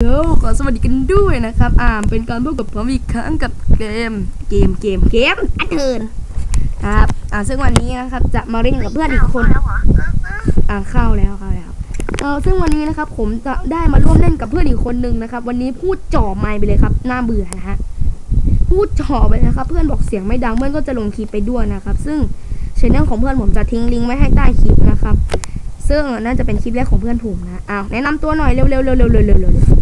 เดี๋ยวขอสวัสดีกันด้วยนะครับ อ่าเป็นการพบกับผมอีกครั้งกับเกม เกม เกม เกมอันเทิร์นครับ อ่าซึ่งวันนี้นะครับ จะมาเล่นกับเพื่อนอีกคน อ่าเข้าแล้วเข้าแล้ว เออซึ่งวันนี้นะครับ ผมจะได้มาร่วมเล่นกับเพื่อนอีกคนนึงนะครับ วันนี้พูดจ่อไมค์ไปเลยครับ น่าเบื่อนะฮะ พูดจ่อไปนะครับ เพื่อนบอกเสียงไม่ดัง เพื่อนก็จะลงคลิปไปด้วยนะครับ ซึ่งช anel ของเพื่อนผมจะทิ้งลิงก์ไว้ให้ใต้คลิปนะครับ ซึ่งน่าจะเป็นคลิปแรกของเพื่อนผมนะ อ้าวแนะนำตัวหน่อยเร็วๆเร็วๆเร็วๆเร็วๆ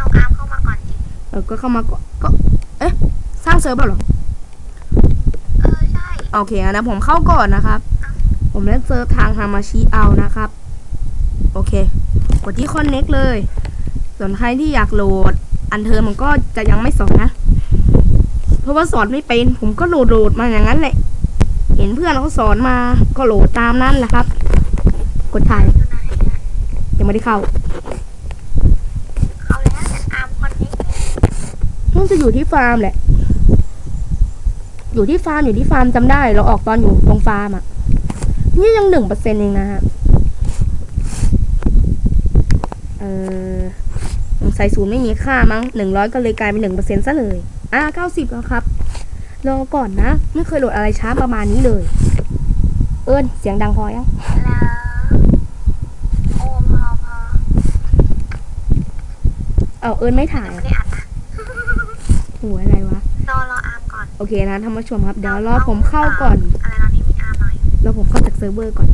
เร็วๆเร็วๆเอาอาร์มเข้ามาก่อนดิเออก็เข้ามาก่อนก็ เอ๊ะ สร้างเซิร์ฟเปล่าเหรอ เออใช่โอเคงั้นนะผมเข้าก่อนนะครับ ผมเล่นเซิร์ฟทางฮามาชิเอานะครับ โอเค กดที่ connect เลย ส่วนใครที่อยากโหลด อันเทอร์มันก็จะยังไม่สอนนะ เพราะว่าสอนไม่เป็น ผมก็โหลดโหลดมาอย่างนั้นแหละ เห็นเพื่อนเขาสอนมา ก็โหลดตามนั้นแหละครับ กดถ่ายอยู่ไหนอะยังไม่ได้เข้าเอาแล้วแต่อาร์มคนนี้ น่าจะอยู่ที่ฟาร์มแหละ อยู่ที่ฟาร์มอยู่ที่ฟาร์มจำได้ เราออกตอนอยู่ตรงฟาร์มอะ นี่ยังหนึ่งเปอร์เซ็นต์เองนะฮะ เออสงสัยศูนย์ไม่มีค่ามั้งหนึ่งร้อยก็เลยกลายเป็นหนึ่งเปอร์เซ็นต์ซะเลย อ่าเก้าสิบแล้วครับ รอก่อนนะ ไม่เคยโหลดอะไรช้าประมาณนี้เลย เอิญเสียงดังพอยังแล้วโอ้พอพอเอาเอิญไม่ถ่าย โอเคนะท่านผู้ชมครับ เดี๋ยวรอผมเข้าก่อนอะไรนะนี่มีอาร์หน่อยรอผมเข้าจากเซิร์ฟเวอร์ก่อน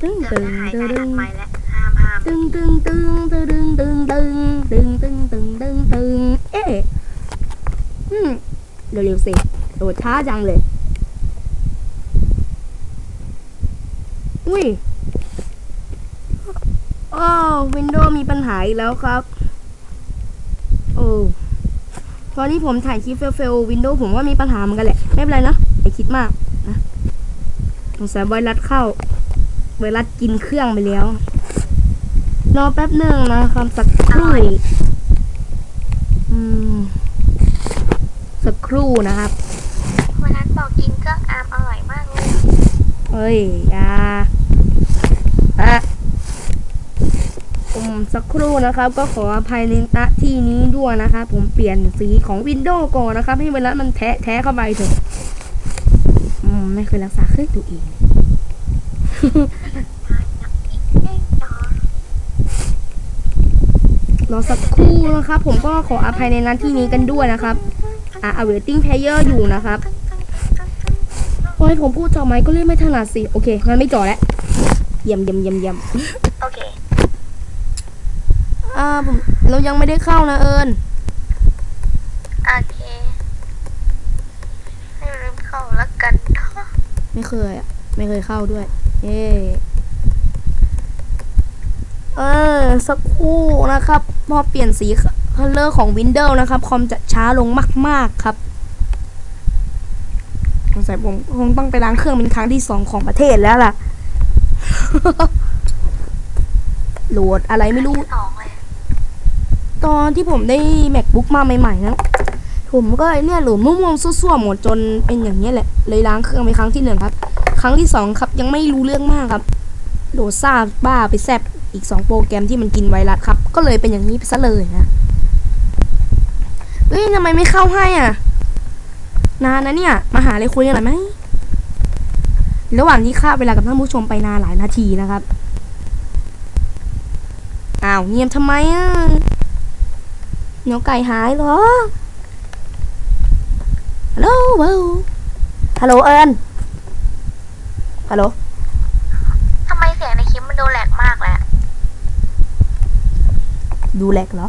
ตึ้งเกือบตึ้งตึ้อังไปแล้วห้ามห้ามตึ้งตึ้งตึ้งตึ้งตึ้งตึ้งตึ้งตึ้งตึ้งตึ้งตึ้งตึ้งเอ๊ะอืมเร็วๆสิโดดช้าจังเลย อุ้ย โอ้วินโดว์มีปัญหาอีกแล้วครับ ตอนนี้ผมถ่ายคลิปเฟลๆวินโดว์ผมว่ามีปัญหาเหมือนกันแหละ ไม่เป็นไรนะอย่าคิดมากนะสงสัยไวรัสเข้า ไวรัสกินเครื่องไปแล้ว รอแป๊บหนึ่งนะครับสักครู่อืมสักครู่นะครับวันนั้นบอกกินเครื่องอาร์มอร่อยมากเลยเฮ้ยอย่าอะผม สักครู่นะครับ ก็ขออภัยในณที่นี้ด้วยนะครับผมเปลี่ยนสีของวินโดว์ก่อนนะครับ ให้เวลามันแทะแทะเข้าไปเถอะอืมไม่เคยรักษาเครื่องตัวเองรอสักครู่นะครับ ผมก็ขออภัยในหน้าที่นี้กันด้วยนะครับ อะ awaiting player อยู่นะครับโอ้ยผมพูดจ่อไหมก็เล่นไม่ถนัดสิ โอเคงั้นไม่จ่อแล้วเยี่ยมเยี่ยมเยี่ยมเยี่ยม อเคอ่าผมเรายังไม่ได้เข้านะเอิญโอเค ไม่ลืมเข้าแล้วกันเนาะไม่เคยอะ ไม่เคยเข้าด้วย เย่เออสักครู่นะครับ พอเปลี่ยนสีคัลเลอร์ของ Windows นะครับ คอมจะช้าลงมาก ๆ ครับสงสัยผมคงต้องไปล้างเครื่องเป็นครั้งที่สองของประเทศแล้วล่ะ โหลดอะไรไม่รู้สองเลย ตอนที่ผมได้ macbook มาใหม่ๆนะผมก็เนี่ยหลดมั่วๆซั่วๆหมดจนเป็นอย่างนี้แหละ เลยล้างเครื่องไปครั้งที่หนึ่งครับ ครั้งที่สองครับยังไม่รู้เรื่องมากครับโหลดซาบ้าไปแซบอีกสองโปรแกรมที่มันกินไวรัสครับ ก็เลยเป็นอย่างนี้ไปซะเลยนะเฮ้ยทำไมไม่เข้าให้อะ นานนะเนี่ย มาหาอะไรคุยกันหน่อยไหมระหว่างที่ค่าเวลากับท่านผู้ชมไปนานหลายนาทีนะครับ อ้าวเงียบทำไมอะ เนื้อไก่หายเหรอ ฮัลโหลเวลฮัลโหลเอิญฮัลโหลทำไมเสียงในคลิปมันดูแหลกมากเลยอะดูแหลกเหรอ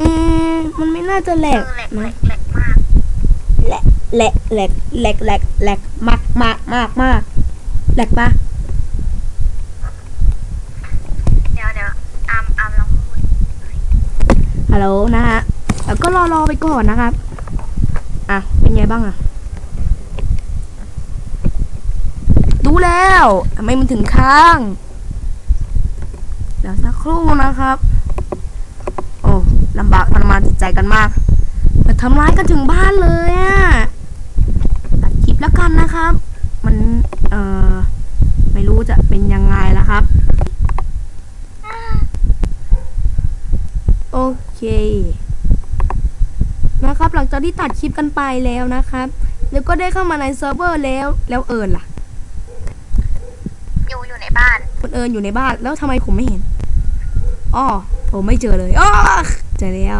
อืม มันไม่น่าจะแหลเอกอแหลกแหลนะกแหลกมากแหลกแหลกแหลกแหลกแหลกแหลกมากมากมากมากแหลกปะ ฮัลโหลนะฮะแล้วก็รอรอไปก่อนนะครับ อะ เป็นไงบ้างอะ ดูแล้วทำไมมันถึงข้างเดี๋ยวสักครู่นะครับ โอ้ลำบากทรมานจิตใจกันมากมาทำร้ายกันถึงบ้านเลยอะตัดคลิปแล้วกันนะครับ มันเอ่อไม่รู้จะเป็นยังไงละครับ โอ้ งจากที่ตัดคลิปกันไปแล้วนะครับแล้วก็ได้เข้ามาในเซิร์ฟเวอร์แล้ว แล้วเอิญล่ะ อยู่อยู่ในบ้านคุณเอิญอยู่ในบ้าน แล้วทำไมผมไม่เห็นอ๋อผมไม่เจอเลยอ๋อเจอแล้ว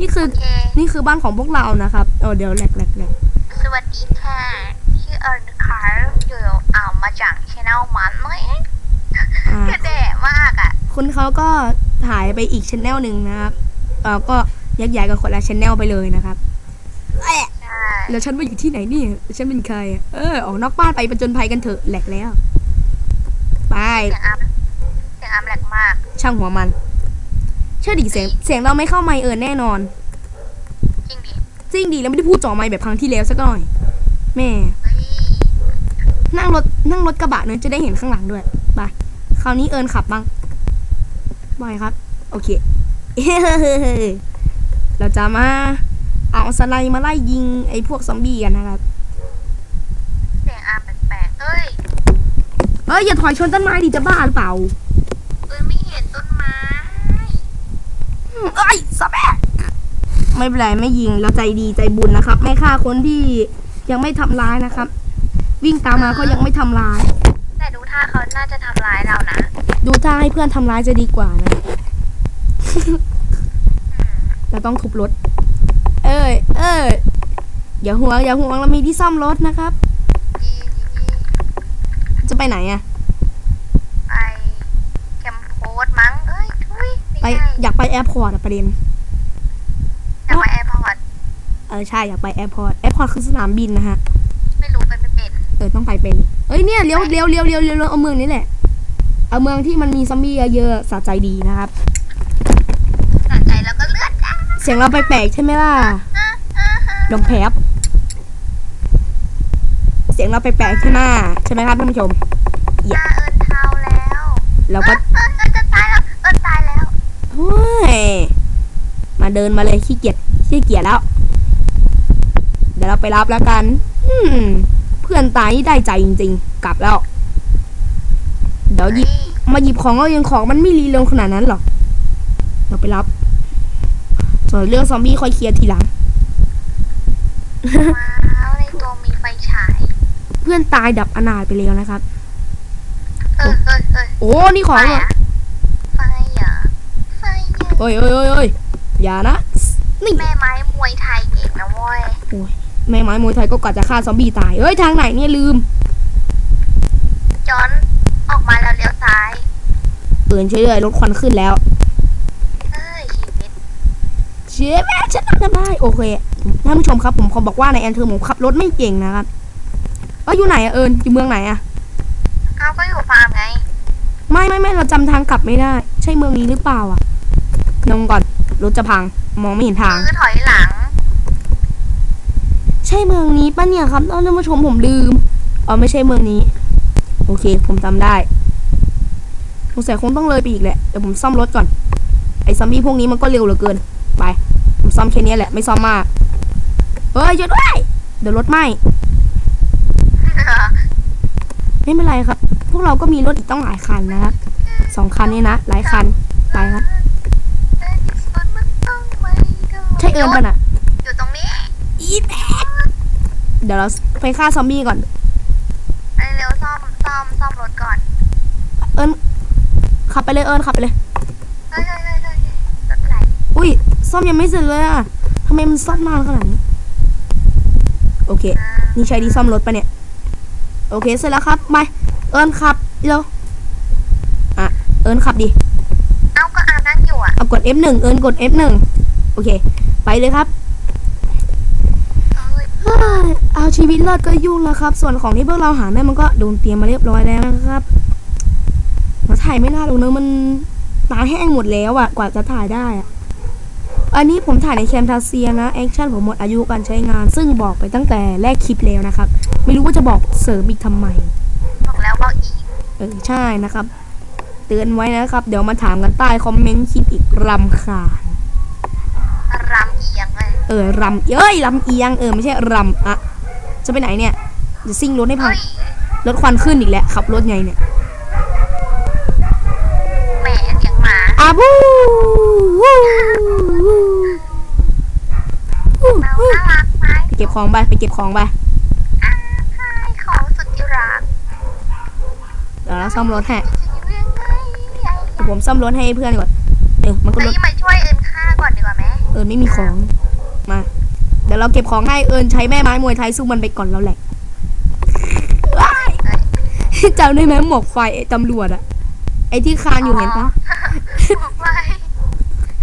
นี่คือโอเคนี่คือบ้านของพวกเรานะครับเออเดี๋ยวแหลกแหลกแหลกสวัสดีค่ะชื่อเอิร์นค่ะอยู่อ่ามาจากชแนลมันไหมอ่ากระแดะมากอะ คุณเขาก็ถ่ายไปอีกชแนลหนึ่งนะครับ เออก็แยกย้ายกันคนละชแนลไปเลยนะครับแอะใช่แล้วฉันมาอยู่ที่ไหนเนี่ยฉันเป็นใครอะเออ ออกนอกบ้านไปประจนภัยกันเถอะแหลกแล้ว ไป เสียงอัพเสียงอัพแหลกมาก ช่างหัวมัน เชื่อดิเสียงเสียงเราไม่เข้าไมค์เอิญแน่นอน จริงดิ จริงดีแล้วไม่ได้พูดจ่อไมค์แบบครั้งที่แล้วสักหน่อย แม่เฮ้ยนั่งรถนั่งรถกระบะเนอะจะได้เห็นข้างหลังด้วย ไป คราวนี้เอิญขับบ้างบอยครับ โอเค เราจะมาเอาสไลด์มาไล่ยิงไอ้พวกซอมบี้กันนะครับเสียงอัพแปลกๆเอ้ย เอ้ยอย่าถอยชนต้นไม้ดิจะบ้าหรือเปล่าเอ้ยไม่เห็นต้นไม้อืมเอ้ยสแบกไม่เป็นไรไม่ยิงเราใจดีใจบุญนะครับ ไม่ฆ่าคนที่ยังไม่ทำร้ายนะครับ วิ่งตามมาก็ยังไม่ทำร้าย แต่ดูท่าเขาน่าจะทำร้ายเรานะ ดูท่าให้เพื่อนทำร้ายจะดีกว่านะอืม เราต้องทุบรถ เอ้ย เอ้ย อย่าห่วงอย่าห่วงเรามีที่ซ่อมรถนะครับยียีจะไปไหนอะไปแคมโพสมั้ง เอ้ยทุยไปไม่ใช่อยากไปแอร์พอร์ตอะประเด็นอยากไปแอร์พอร์ต เออใช่อยากไปแอร์พอร์ต แอร์พอร์ตคือสนามบินนะฮะ ไม่รู้ไปไม่เป็น เออต้องไปเป็น เอ้ยเนี่ยเลี้ยวเลี้ยวเลี้ยวเลี้ยวเลี้ยวเอาเมืองนี้แหละ เอาเมืองที่มันมีซอมบี้เยอะๆสะใจดีนะครับ สะใจแล้วก็เลือดจ้า เสียงเราแปลกๆใช่ไหมล่ะอ่าอ่าอ่าลองแพบเสียงเราแปลกๆใช่ไหมใช่ไหมครับท่านผู้ชมตาเอิญเทาแล้วเราก็เอิญเอิญจะตายแล้วเอิญตายแล้วเฮ้ยมาเดินมาเลยขี้เกียจขี้เกียจแล้ว เดี๋ยวเราไปรับแล้วกัน อืม เพื่อนตายนี่ได้ใจจริง ๆ กลับแล้ว เดี๋ยวหยิบมาหยิบของเรายังของมันไม่รีเร็วขนาดนั้นหรอกเราไปรับ ส่วนเรื่องซอมบี้ค่อยเคลียร์ทีหลัง ว้าวในตัวมีไฟฉาย เพื่อนตายดับอนาถไปแล้วนะครับ เออเออเออโอ้นี่ของไฟเหรออะไฟอะไฟอะเอ้ยเอ้ยเอ้ยเอ้ยอย่านะนี่แม่ไม้มวยไทยเก่งนะเว้ยแม่ไม้มวยไทยก็กัดจะฆ่าซอมบี้ตายเอ้ยทางไหนเนี่ยลืม จอนออกมาแล้วเลี้ยวซ้ายเตือนเฉยๆรถควันขึ้นแล้วเอ้ยชีวิต เชฟแม่ฉันทำได้โอเคท่านผู้ชมครับผมขอบอกว่าในแอนเทอร์ผมขับรถไม่เก่งนะครับเอ้ยอยู่ไหนอะเอิญอยู่เมืองไหนอะเอาก็อยู่ฟาร์มไง ไม่ไม่ไม่เราจำทางกลับไม่ได้ ใช่เมืองนี้หรือเปล่าอะลงก่อนรถจะพังมองไม่เห็นทาง คือถอยหลัง ใช่เมืองนี้ปะเนี่ยครับท่านผู้ชมผมลืมอ๋อไม่ใช่เมืองนี้ โอเค ผมจำได้สงสัยคงต้องเลยไปอีกแหละเดี๋ยวผมซ่อมรถก่อนไอ้ซอมบี้พวกนี้มันก็เร็วเหลือเกิน ไปผม ซ่อมแค่นี้แหละไม่ซ่อมมากเฮ้ยช่วยด้วยเดี๋ยวรถไหม้ไม่เป็นไรครับ พวกเราก็มีรถอีกต้องหลายคันนะครับสองคันนี่นะหลายคันไปครับใช่เอิญปะน่ะอยู่ตรงนี้อีแตกเดี๋ยวเราไปฆ่าซอมบี้ก่อนไปเร็วซ่อมซ่อมซ่อมรถก่อน เอิญขับไปเลยเอิญขับไปเลย เฮ้ยเฮ้ยเฮ้ยเฮ้ยรถไหล อุ้ย ซ่อมยังไม่เสร็จเลยอะทำไมมันซ่อมนานขนาดนี้ โอเคอ่านี่ใช้ดีซ่อมรถปะเนี่ย โอเค เสร็จแล้วครับไปเอิญขับเร็วอะ เอิญขับดิ เอาก็อานั่งอยู่อะ เอากด F1 เอิญกด F1 โอเค ไปเลยครับเอ้ยเฮ้ยเอาชีวิตรอดก็ยุ่งแล้วครับ ส่วนของที่พวกเราหาได้มันก็โดนเตรียมมาเรียบร้อยแล้วนะครับ มาถ่ายไม่น่าหรอกเนอะมันตาแห้งหมดแล้วอะกว่าจะถ่ายได้อะ อันนี้ผมถ่ายในแคมทาเซียนะแอคชั่นผมหมดอายุการใช้งาน ซึ่งบอกไปตั้งแต่แรกคลิปแล้วนะครับ ไม่รู้ว่าจะบอกเสริมอีกทำไมบอกแล้วบอกอีกเออใช่นะครับ เตือนไว้นะครับ เดี๋ยวมาถามกันใต้คอมเมนต์คลิปอีกรำคาญรำเอียงเลยเออรำเอ้ยรำเอียงเออไม่ใช่รำอะจะไปไหนเนี่ยจะซิ่งรถให้พังเฮ้ยรถควันขึ้นอีกแล้วขับรถไงเนี่ยแหมเสียงหมาอาบู วูวูวูวูเราเก็บของไปไปเก็บของไปอ้าใช่ของสุดที่รักเดี๋ยวเราซ่อมรถให้จะอยู่ยังไงไอ้เดี๋ยวผมซ่อมรถให้เพื่อนก่อนเดี๋ยวมันก็เฮ้รยถมาช่วยเอิญฆ่าก่อนดีกว่าไหมเอิญไม่มีของมา เดี๋ยวเราเก็บของให้เอิญใช้แม่ไม้มวยไทยสู้มันไปก่อนแล้วแหละว้ายจำได้ไหมหมวกไฟไอ้ตำรวจอะไอ้ที่คานอยู่เห็นปะบอกไว้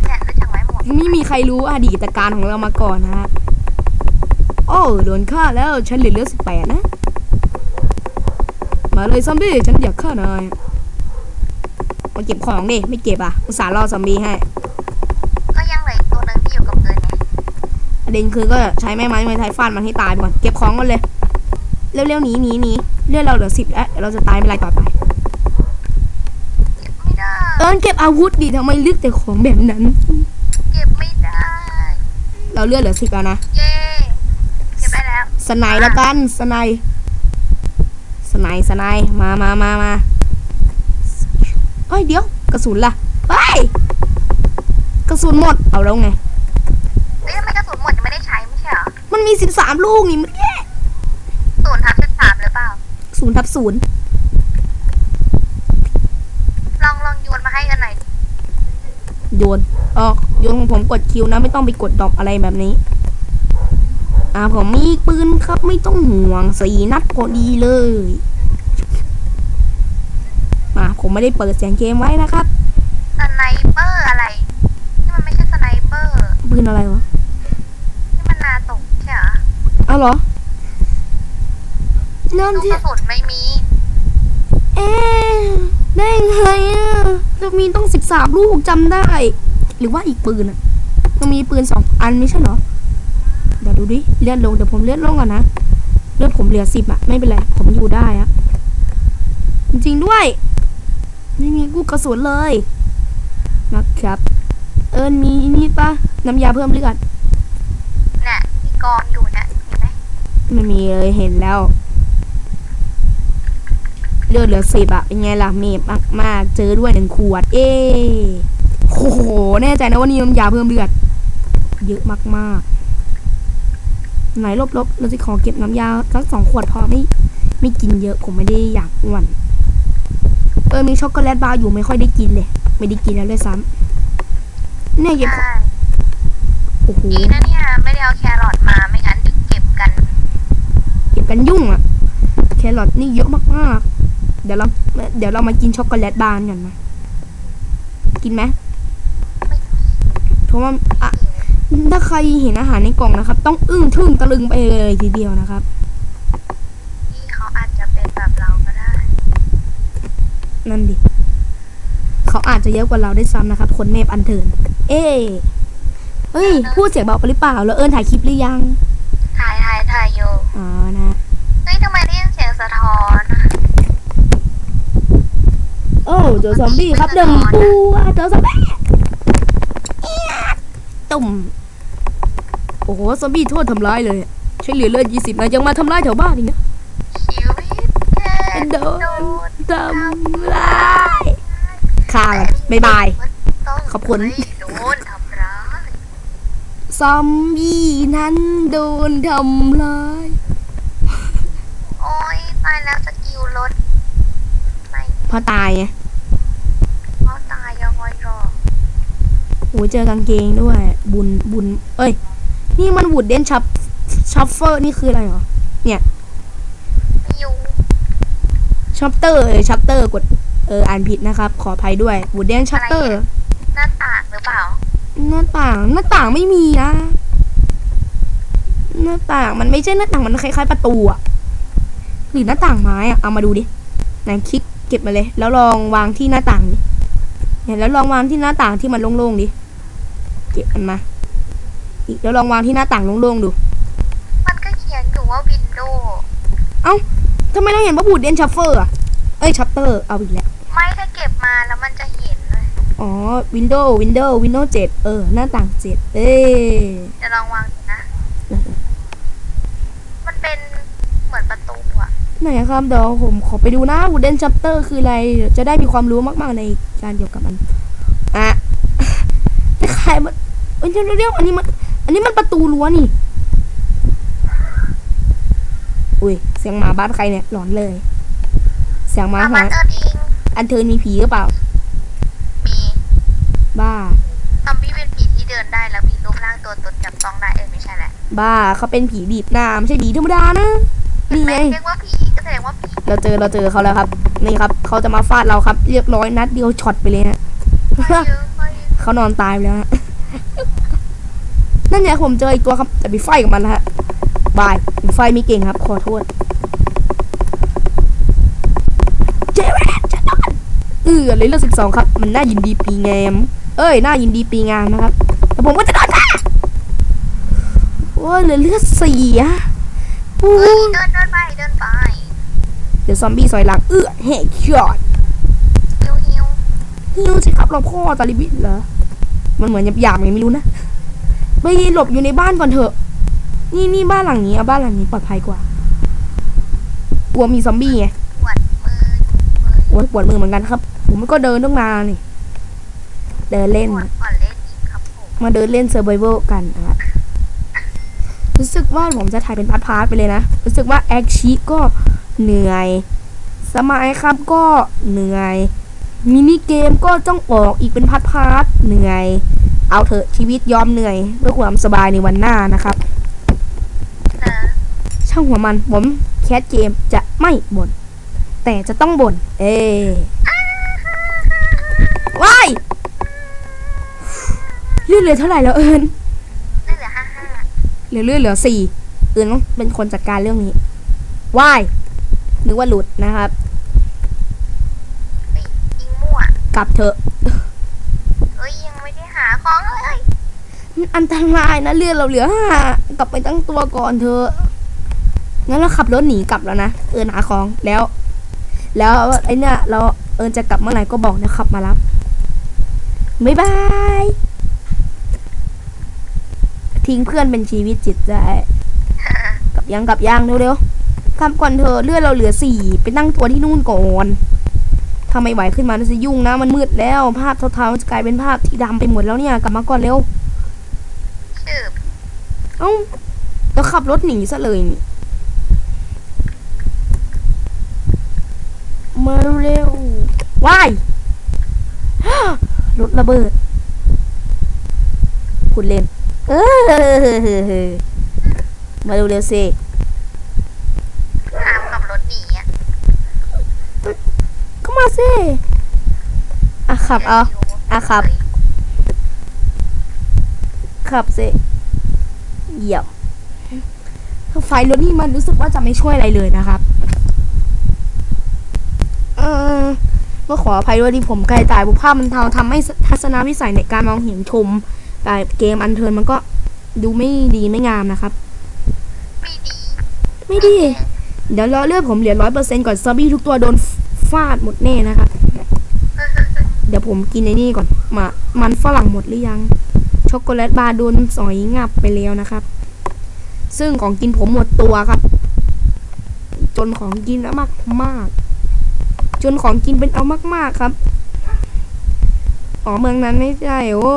เนี่ยรู้จักไหมหมวกไม่มีใครรู้อดีตการของเรามาก่อนนะฮะ โอ้โดนฆ่าแล้วฉันเหลือเลือดสิบแปดนะ มาเลยซอมบี้ฉันอยากฆ่านายมาเก็บของดิไม่เก็บอะอุตส่าห์ล่อซอมบี้ให้ก็ยังเหลืออีกตัวหนึ่งที่อยู่กับเอิญไงประเด็นคือก็ใช้แม่ไม้ไม้ไทยฟาดมันให้ตายไปก่อนเก็บของกันเลยเร็วๆหนีหนีหนีเลือดเราเหลือสิบแล้วเดี๋ยวเราจะตายไม่ไรต่อไปเก็บไม่ได้เอิญเก็บอาวุธดิทำไมเลือกแต่ของแบบนั้น เก็บไม่ได้ เราเลือดเหลือสิบแล้วนะเย้เก็บได้แล้วสไนด์ละกันสไนด์สไนด์สไนด์มามามามาเฮ้ยเดี๋ยวกระสุนล่ะเฮ้ยกระสุนหมดเอาแล้วไงเอ้ยทำไมกระสุนหมดยังไม่ได้ใช้ไม่ใช่เหรอมันมีสิบสามลูกนี่มันแย่ศูนย์ทับสิบสามหรือเปล่าศูนย์ทับศูนย์ลองลองโยนมาให้กันหน่อยดิโยนออกโยนของผมกดคิวนะ ไม่ต้องไปกดดอกอะไรแบบนี้ อ่าผมมีปืนครับไม่ต้องห่วงสี่นัดพอดีเลยมาผมไม่ได้เปิดเสียงเกมไว้นะครับสไนเปอร์อะไรที่มันไม่ใช่สไนเปอร์ปืนอะไรวะที่มันนาตกใช่เหรออ้าวเหรอนั่นลูกที่กระสุนไม่มี เอ๊ะได้ไงอะจะมีต้องสิบสามลูกจำได้ หรือว่าอีกปืนอะมันมีปืนสองอันไม่ใช่เหรอ เดี๋ยวดูดิเลื่อนลงเดี๋ยวผมเลื่อนลงก่อนนะเลือดผมเหลือสิบอะไม่เป็นไร ผมอยู่ได้อะจริงๆด้วย ไม่มีกูกระสุนเลยนะครับ เอิญมีนี่ปะน้ำยาเพิ่มเลือดเนี่ยที่กองอยู่เนี่ยเห็นไหมไม่มีเลยเห็นแล้ว เลือดเหลือสิบอะเป็นไงล่ะเมบมากๆเจอด้วยหนึ่งขวด เอ้โอ้โหแน่ใจนะว่านี่น้ำยาเพิ่มเลือด เยอะมากๆ ไหนลบๆเราจะขอเก็บน้ำยาสักสองขวดพอไม่ไม่กินเยอะผมไม่ได้อยากอ้วนเออมีช็อกโกแลตบาร์อยู่ไม่ค่อยได้กินเลย ไม่ได้กินแล้วด้วยซ้ำเนี่ยเก็บใช่โอ้โหดีนะเนี่ยไม่ได้เอาแครอทมาไม่งั้นเดี๋ยวเก็บกัน เก็บกันยุ่งอะแครอทนี่เยอะมากๆ เดี๋ยวเราเดี๋ยวเรามากินช็อกโกแลตบาร์กันนะกินไหมไม่เพราะว่าอะ ถ้าใครเห็นอาหารในกล่องนะครับ ต้องอึ้งทึ่งตะลึงไปเลยทีเดียวนะครับที่เขาอาจจะเป็นแบบเราก็ได้ นั่นดิเขาอาจจะเยอะกว่าเราได้วยซ้ำนะครับ คนเมฟอันเทิร์นเอ้เฮ้ยพูดเสียงเบาไปหรือเปล่า แล้วเอิญถ่ายคลิปหรือยัง ถ่ายถ่ายถ่ายอยู่ อ๋อนะเฮ้ยทำไมได้ยินเสียงสะท้อนอะโอ้เจอซอมบี้ครับหนึ่งตัวเจอซอมบี้เอี๊ยด ตุ่มโอ้โหซอมบี้โทษทำร้ายเลยใช้เหลือเลือดยี่สิบนะยังมาทำร้ายแถวบ้านอีกนะชีวิตแค่โดโดนนทำร้ายค่ะบ๊ายบายต้องขอบคุณไม่โดนทำร้ายซอมบี้นั้นโดนทำร้าย โอ้ยตายแล้วสกิลลดไม่พอตายไงเขาตายยังไงหรอโอ้ยเจอกางเกงด้วย บุญบุญ เอ้ย นี่มันวูดเดนชัฟชัฟเฟอร์นี่คืออะไรเหรอไม่อยู่ชัปเตอร์เออชัปเตอร์กดเอออ่านผิดนะครับ ขออภัยด้วยวูดเดนชัปเตอร์หน้าต่างหรือเปล่า หน้าต่างหน้าต่างไม่มีนะ หน้าต่างมันไม่ใช่หน้าต่างมันคล้ายๆประตูอะหรือหน้าต่างไม้อะเอามาดูดิไหนคลิกเก็บมาเลย แล้วลองวางที่หน้าต่างดิเนี่ยแล้วลองวางที่หน้าต่างที่มันโล่งๆดิ เก็บมันมาอีกแล้วลองวางที่หน้าต่างโล่งๆดู มันก็เขียนอยู่ว่าวินโดว์ทำไมเราเห็นว่าบูดเดนชัฟเฟอร์อะเอ้ยชัปเตอร์เอาอีกแล้วไม่ถ้าเก็บมาแล้วมันจะเห็นเลยอ๋อวินโดว์วินโดว์วินโดว์เจ็ดเออหน้าต่างเจ็ดเอ้ยจะลองวางดูนะ มันเป็นเหมือนประตูอะไหนอะครับเดี๋ยวผมขอไปดูนะ Wooden Chapter คืออะไรเดี๋ยวจะได้มีความรู้มากๆในการเกี่ยวกับมัน อะคล้ายๆมันเอ้ยเดี๋ยวเดี๋ยวอันนี้มัน อันนี้มันประตูรั้วนี่ อุ้ย เสียงหมาบ้านใครเนี่ยหลอนเลย เสียงหมาประหมาอณยเออดิงอันเธอมีผีหรือเปล่า มี บ้าซอมบี้เป็นผีที่เดินได้แล้วมีรูปร่างตัวตนจับต้องได้เออไม่ใช่แหละ บ้าเขาเป็นผีดีดหน้าไม่ใช่ผีธรรมดานะนี่ไงไม่เรียกว่าผีก็แสดงว่าผีเราเจอเราเจอเขาแล้วครับ นี่ครับเขาจะมาฟาดเราครับ เรียบร้อยนัดเดียวช็อตไปเลยฮะไม่เยอะไม่เยอะเขานอนตายไปแล้วฮะ นั่นไงผมเจออีกตัวครับจะไปไฟกับมันแล้วฮะบายผมไฟไม่เก่งครับ ขอโทษเจเวตจะนอนเออเลยเลือกสิบสองครับ มันน่ายินดีปีงามเอ้ยน่ายินดีปีงามนะครับ แต่ผมก็จะนอนค่ะโอ้ยเหลือเลือดสี่อะโอ้เฮ้ยยเดินเดินไปเดินไปเดี๋ยวซอมบี้ซอยหลังเอื้อแหกช็อตหิวหิวฮิวสิครับเราพ่อตาลิบิเหรอมันเหมือนหยาบๆไงไม่รู้นะ ไปหลบอยู่ในบ้านก่อนเถอะ นี่นี่บ้านหลังนี้เอาบ้านหลังนี้ปลอดภัยกว่า กลัวมีซอมบี้ไงปวดมือมือโอ้ยปวดมือเหมือนกันครับ ผมก็เดินต้องนานนี่เดินเล่นปวดก่อนเล่นอีกครับผมมาเดินเล่นเซอร์ไ a เวลกันนะครับรู้สึกว่าผมจะถ่ายเป็นพาร์ทๆไปเลยนะ รู้สึกว่าแอคชิก็เหนื่อย สมัยครับก็เหนื่อย มินิเกมก็ต้องออกอีกเป็นพาร์ทๆเหนื่อย เอาเถอะชีวิตยอมเหนื่อยเพื่อความสบายในวันหน้านะครับเนอะช่างหัวมันผมแคสเกมจะไม่บ่นแต่จะต้องบ่นเอว้ายเลือดเหลือเท่าไหร่แล้วเอิญเล่นเหลือห้าห้าเหลือเลือดเหลือสี่เอิญต้องเป็นคนจัดการเรื่องนี้ว้ายนึกว่าหลุดนะครับไปยิงมั่วกลับเถอะ เอ้ยยังไม่ได้หาของเลย มัน อันตรายนะเลือดเราเหลือห้ากลับไปตั้งตัวก่อนเถอะงั้นเราขับรถหนีกลับแล้วนะเอิญหาของแล้ว แล้วไอเนี่ยเราเอิญจะกลับเมื่อไหร่ก็บอกนะขับมารับบ๊ายบายทิ้งเพื่อนเป็นชีวิตจิตใจกลับยังกลับยังเร็วๆกลับก่อนเถอเลือดเราเหลือสี่ไปนั่งตัวที่นู่นก่อนถ้าไม่ไหวขึ้นมาจะยุ่งนะมันมืดแล้ว ภาพเทาๆจะกลายเป็นภาพที่ดำไปหมดแล้วเนี่ยกลับมาก่อนเร็ว เอ้าแล้วขับรถหนีซะเลยนี่มาเร็วๆว้ายรถระเบิดคุณเล่น เออมาเร็วๆสิอามขับรถหนีอะก็มาสิอะขับเอาอะครับ ขับสิ เยี่ยมไฟรถนี่มันรู้สึกว่าจะไม่ช่วยอะไรเลยนะครับ เออก็ขออภัยด้วยที่ผมใกล้ตายบุภาพมันเทาทำให้ทัศนวิสัยในการมองเห็นชมแต่เกมอันเทิร์นมันก็ดูไม่ดีไม่งามนะครับไม่ดีไม่ดี เดี๋ยวรอเลือดผมเหลือร้อยเปอร์เซ็นต์ก่อนซอมบี้ทุกตัวโดนฟาดหมดแน่นะครับ เดี๋ยวผมกินในนี่ก่อนมามันฝรั่งหมดหรือยัง ช็อกโกแลตบาร์โดนสอยงับไปแล้วนะครับ ซึ่งของกินผมหมดตัวครับ จนของกินแล้วมากมากจนของกินเป็นเอามาก ๆครับอ๋อเมืองนั้นไม่ใช่โอ้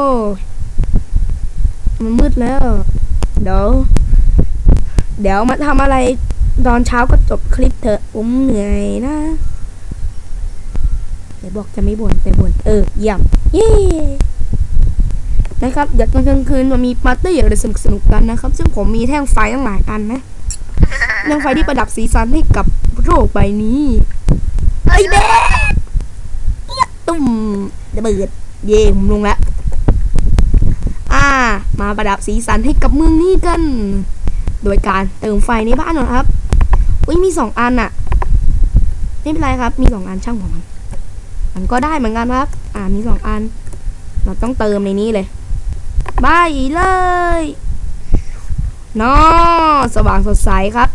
มันมืดแล้ว เดี๋ยว เดี๋ยวมาทำอะไรตอนเช้าก็จบคลิปเถอะผมเหนื่อยนะเดี๋ยวบอกจะไม่บ่นแต่บ่นเออเยี่ยมเย้ นะครับเดี๋ยวตอนกลางคืนมันมีปาร์ตี้อะไรสนุกสนุกๆกันนะครับ ซึ่งผมมีแท่งไฟตั้งหลายอันนะแท่งไฟที่ประดับสีสันให้กับโลกใบนี้ไอ้เด็กตุ้มระเบิดเย่ผมลงแล้วอ่า มาประดับสีสันให้กับเมืองนี้กัน โดยการเติมไฟในบ้านก่อนครับอุ้ยมีสองอันอะไม่เป็นไรครับ มีสองอันช่างหัวมัน มันก็ได้เหมือนกันครับ อ่ามีสองอัน เราต้องเติมในนี้เลย บายเลยนอสว่างสดใสครับ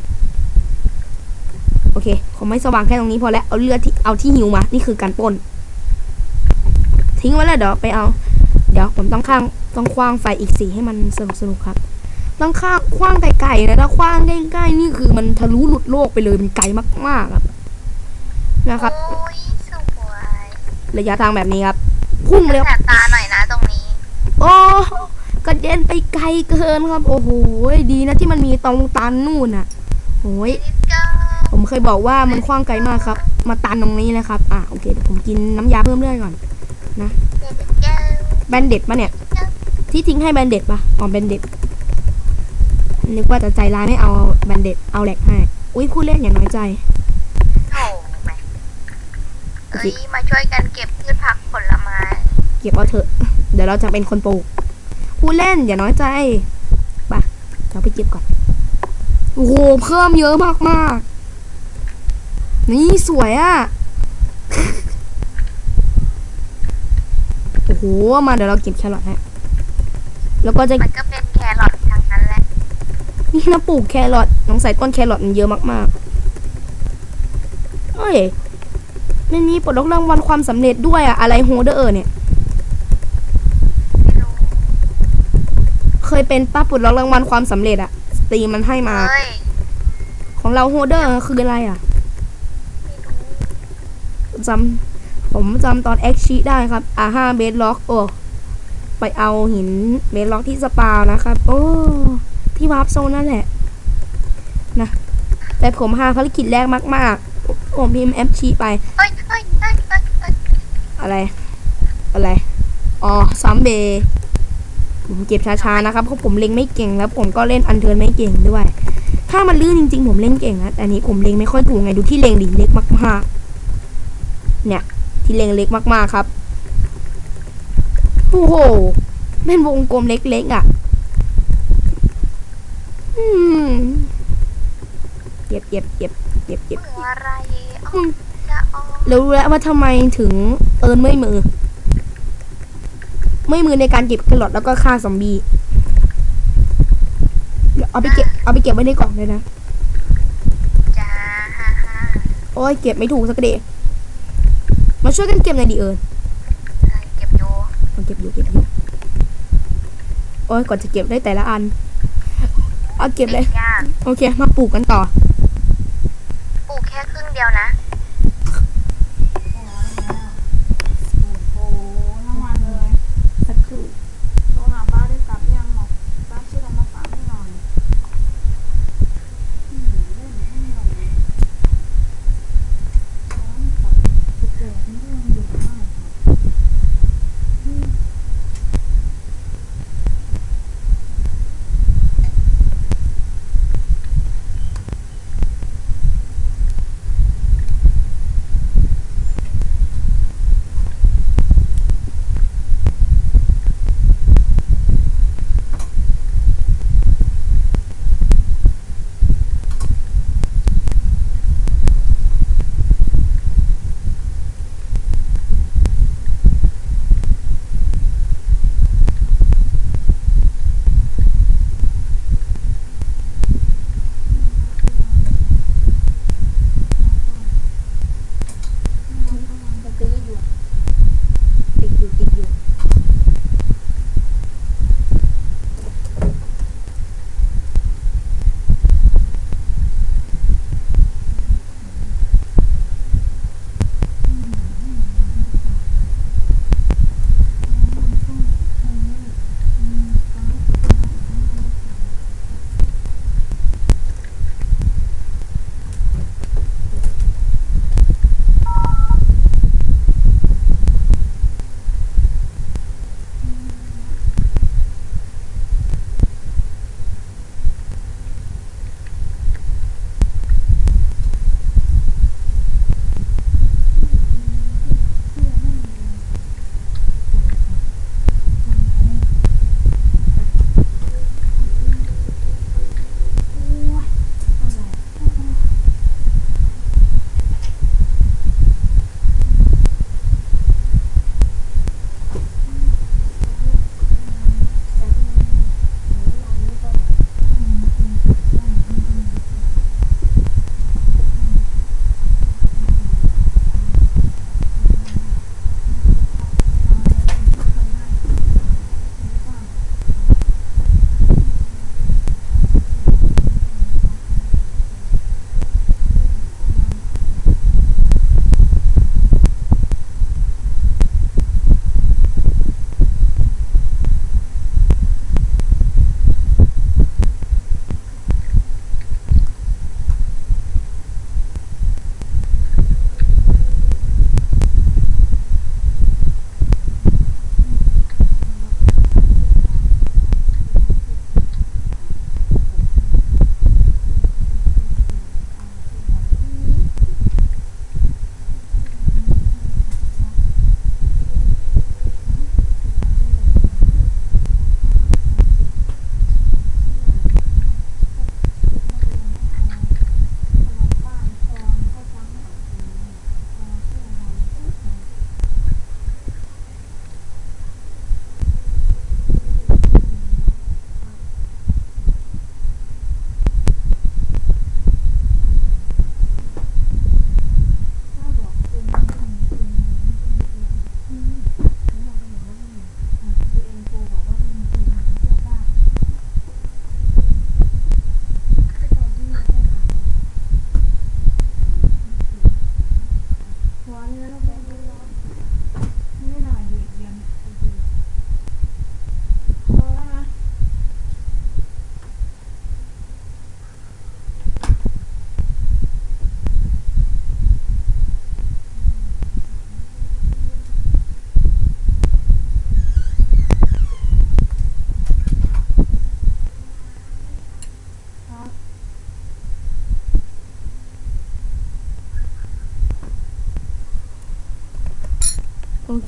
โอเคผมไม่สว่างแค่ตรงนี้พอแล้ว เอาเลือดที่เอาที่หิวมา นี่คือการปล้น ทิ้งไว้แล้วเดี๋ยวไปเอา เดี๋ยวผมต้องข้างต้องคว้างไฟอีกสีให้มันสนุกสนุกๆครับ ต้องข้างคว้างไกลๆนะ ถ้าคว้างใกล้ๆนี่คือมันทะลุหลุดโลกไปเลยมันไกลมากๆครับ นะครับโอ้ยสวยระยะทางแบบนี้ครับ พุ่งไปเลยแสบตาหน่อยนะตรงนี้ โอ้ก ระเด็นไปไกลเกินครับ โอ้โหดีนะที่มันมีตรงตันนู่นอะโอ้ยนิดเกิผมเคยบอกว่ามันคว้างไกลมากครับ มาตันตรงนี้นะครับ อะโอเคเดี๋ยวผมกินน้ำยาเพิ่มเลือดก่อนเดี๋ยวเจ้าแบนเด็ดปะเนี่ย ที่ทิ้งให้แบนเด็ดปะอ๋อแบนเด็ดนึกว่าจะใจร้ายไม่เอาแบนเด็ดเอาแหลกให้อุ้ยพูดเล่นอย่าน้อยใจโถ่แหม่เอ้ยมาช่วยกันเก็บพืชผักผลไม้ เก็บเอาเถอะ เดี๋ยวเราจะเป็นคนปลูก พูดเล่นอย่าน้อยใจไปเราไปเก็บก่อน โอ้โห เพิ่มเยอะมากมากๆ นี่สวยอะ่ะ โอ้โห มาเดี๋ยวเราเก็บแครอทให้แล้วก็จะ มันก็เป็นแครอททางนั้นแหละ นี่เราปลูกแครอทน้องใส่ต้นแครอทมันเยอะมากๆ เฮ้ยมันมีปลดล็อกรางวัลความสำเร็จด้วยอะอะไรโฮเดอร์เนี่ย ไม่รู้ เคยเป็นป้าปลดล็อกรางวัลความสำเร็จอะสตรีมมันให้มา เฮ้ยของเราโฮเดอร์คืออะไรอะไม่รู้จำผมจำตอนแอคชีได้ครับอาห้าเบสล็อกโอ้ไปเอาหินเบสล็อกที่สปาวนะครับ โอ้ ที่วาร์ปโซนนั่นแหละ นะ แต่ผมหาภารกิจแรกมาก ๆ ผมพิมพ์แอปชีไป เฮ้ยเฮ้ยเฮ้ยเฮ้ยเฮ้ยอะไร อะไร อ๋อซัมเบย์ ผมเก็บช้าๆนะครับเพราะผมเล็งไม่เก่งแล้วผมก็เล่นอันเทิร์นไม่เก่งด้วย ถ้ามันลื่นจริง ๆ ผมเล่นเก่งนะแต่อันนี้ผมเล็งไม่ค่อยถูกไงดูที่เล็งดิเล็กมากๆ เนี่ย ที่เล็งเล็กมากๆครับโอ้โหเป็นวงกลมเล็กๆอะอืมเก็บเก็บเก็บเก็บเก็บเมื่อไรอืมจะออกแล้วรู้แล้วว่าทำไมถึงเอิญไม่มือ ไม่มือในการเก็บแครอทแล้วก็ฆ่าซอมบี้เดี๋ยวเอาไปเก็บเอาไปเก็บไว้ในกล่องเลยนะจ้าฮ่าฮ่าโอ้ยเก็บไม่ถูกสักเดมาช่วยกันเก็บหน่อยดิเอิญเฮ้ยเก็บอยู่เอาเก็บอยู่เก็บอยู่โอ้ยก่อนจะเก็บได้แต่ละอันเอาเก็บเลยยากโอเคมาปลูกกันต่อ ปลูกแค่ครึ่งเดียวนะ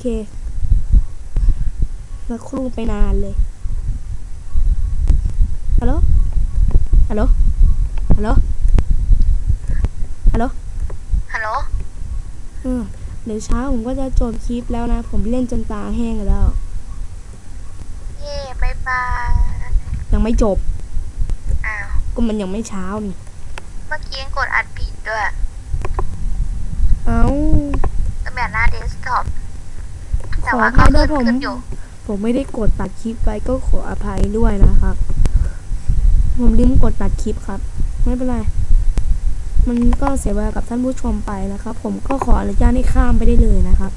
เคแล้วครูไปนานเลยฮัลโหลฮัลโหลฮัลโหลฮัลโหลฮัลโหลเออเดี๋ยวเช้าผมก็จะจบคลิปแล้วนะ ผมเล่นจนตาแห้งแล้ว เย่บายบายยังไม่จบ อ้าว ก็มันยังไม่เช้านี่ เมื่อกี้ยังกดอัดผิดด้วย เอ้าก็แบบหน้าเดสก์ท็อปข แต่อว่าอภัก็ยด้ขึ้วยผมนขึ้นอยู่ ผมไม่ได้กดตัดคลิปไปก็ขออภัยด้วยนะครับ ผมลืมกดตัดคลิปครับ ไม่เป็นไร มันก็เสียเวลากับท่านผู้ชมไปนะครับ ผมก็ขออนุญาตให้ข้ามไปได้เลยนะครับ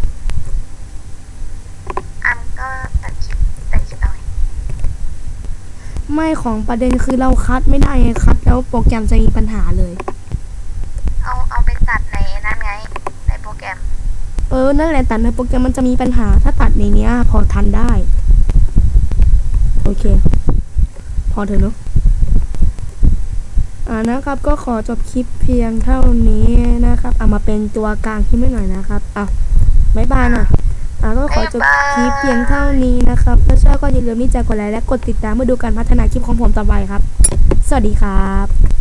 อันก็ตัดคลิปตัดคลิปเอาไว้ไม่ของประเด็นคือเราคัดไม่ได้ไงคัดแล้วโปรแกรมจะมีปัญหาเลย เอาเอาไปตัดในนั่นไง ในโปรแกรม เออ นั่นแหละตัดในโปรแกรมมันจะมีปัญหา ถ้าตัดในเนี้ยพอทันได้ โอเค พอเถอะเนอะอ่านะครับ ก็ขอจบคลิปเพียงเท่านี้นะครับ เอามาเป็นตัวกลางคลิปไม่หน่อยนะครับอะบ๊ายบายหน่อยอ่าก็ขอจบคลิปเพียงเท่านี้นะครับถ้าชอบก็อย่าลืมที่จะกดไลค์และกดติดตามเพื่อดูการพัฒนาคลิปของผมต่อไปครับ สวัสดีครับ